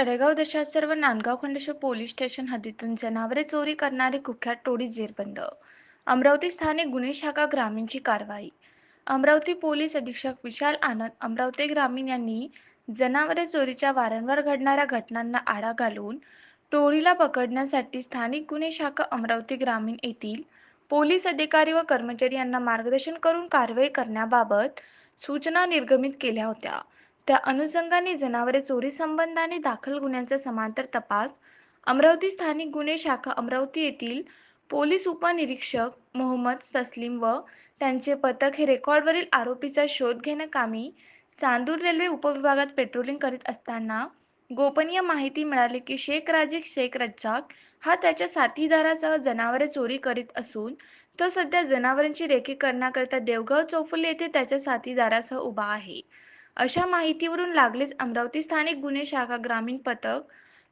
तळेगाव दशासर सर्व Nandgaon Khandeshwar police station हद्दीतून जनावरे चोरी करणारी कुख्यात टोळी जेरबंद अमरावती स्थानिक गुन्हे शाखा ग्रामीणची कारवाई. अमरावती पोलीस अधीक्षक विशाल आनंद अमरावती ग्रामीण यांनी जनावरे चोरीच्या वारंवार घडणाऱ्या घटनांना आळा घालून टोळीला पकडण्यासाठी स्थानिक गुन्हे शाखा अमरावती ग्रामीण येथील पोलीस अधिकारी व कर्मचारी यांना मार्गदर्शन करून कारवाई करण्याबाबत सूचना निर्गमित केल्या होत्या. त्या अनुषंगाने जनावरे चोरी संबंधाने दाखल गुन्ह्यांचा समांतर तपास अमरावती स्थानिक गुन्हे शाखा अमरावती येथील पोलीस उपनिरीक्षक मोहम्मद तस्लीम व त्यांचे पथक हे रेकॉर्डवरील आरोपीचा शोध घेण्याकामी चांदूर रेल्वे उपविभागात पेट्रोलिंग करीत असताना गोपनीय माहिती मिळाली की शेख राजीक शेख रज्जाक हा त्याच्या साथीदारासह जनावरे चोरी करीत असून तो सध्या जनावरांची रेखी करण्याकरिता देवगाव चौफुली येथे त्याच्या साथीदारासह उभा आहे. अशा माहितीवरून लागलीच अमरावती स्थानिक गुन्हे शाखा ग्रामीण पथक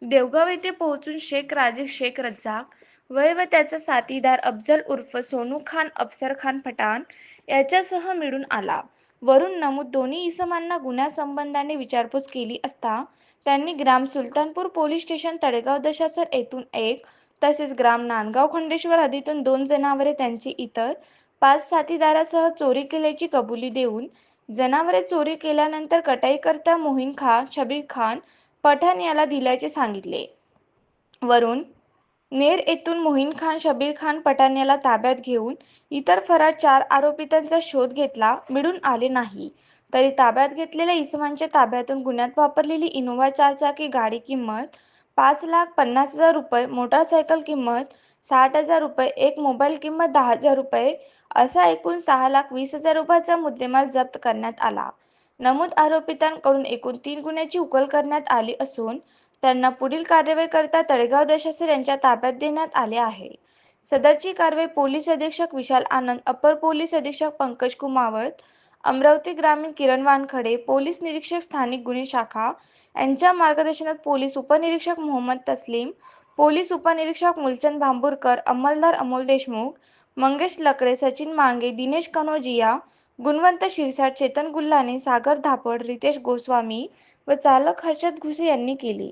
देवगाव येथे पोहोचून शेख राजीक शेख रज्जाक वय व त्याचा साथीदार अफजल उर्फ सोनू खान अफसर खान पठाण याच्यासह मिळून आला. वरून नमूद दोन्ही इसमांना गुन्ह्यासंबंधाने विचारपूस केली असता त्यांनी ग्राम सुलतानपूर पोलीस स्टेशन तळेगाव दशासर येथून एक तसेच ग्राम नांदगाव खंडेश्वर हदीतून दोन जनावरे त्यांची इतर पाच साथीदारासह चोरी केल्याची कबुली देऊन जनावरे चोरी केल्यानंतर कटाईकर्ता मोहीन खान शबीर खान पठाण याला दिल्याचे सांगितले. वरून नेर येथून मोहीन खान शबीर खान पठाण याला ताब्यात घेऊन इतर फरार चार आरोपितांचा शोध घेतला मिळून आले नाही. तरी ताब्यात घेतलेल्या इसमांच्या ताब्यातून गुन्ह्यात वापरलेली इनोव्हा चारचाकी गाडी किंमत पाच लाख पन्नास हजार रुपये मोटारसायकल किंमत साठ हजार रुपये एक मोबाईल किंमत दहा हजार रुपये असा एकूण सहा लाख वीस हजार रुपयाचा मुद्देमाल जप्त करण्यात आला. नमूद आरोपितांकडून एकूण तीन गुन्ह्याची उकल करण्यात आली असून त्यांना पुढील कारवाई करता तळेगाव दशासर यांच्या ताब्यात देण्यात आले आहे. सदरची कारवाई पोलीस अधीक्षक विशाल आनंद अपर पोलीस अधीक्षक पंकज कुमावत अमरावती ग्रामीण किरण वानखडे पोलीस निरीक्षक स्थानिक गुन्हे शाखा यांच्या मार्गदर्शनात पोलीस उपनिरीक्षक मोहम्मद तस्लीम पोलीस उपनिरीक्षक मुलचंद भांबुरकर अंमलदार अमोल देशमुख मंगेश लकडे सचिन मांगे दिनेश कनोजिया गुणवंत शिरसाट चेतन गुल्हाने सागर धापड रितेश गोस्वामी व चालक हर्षद घुसे यांनी केली.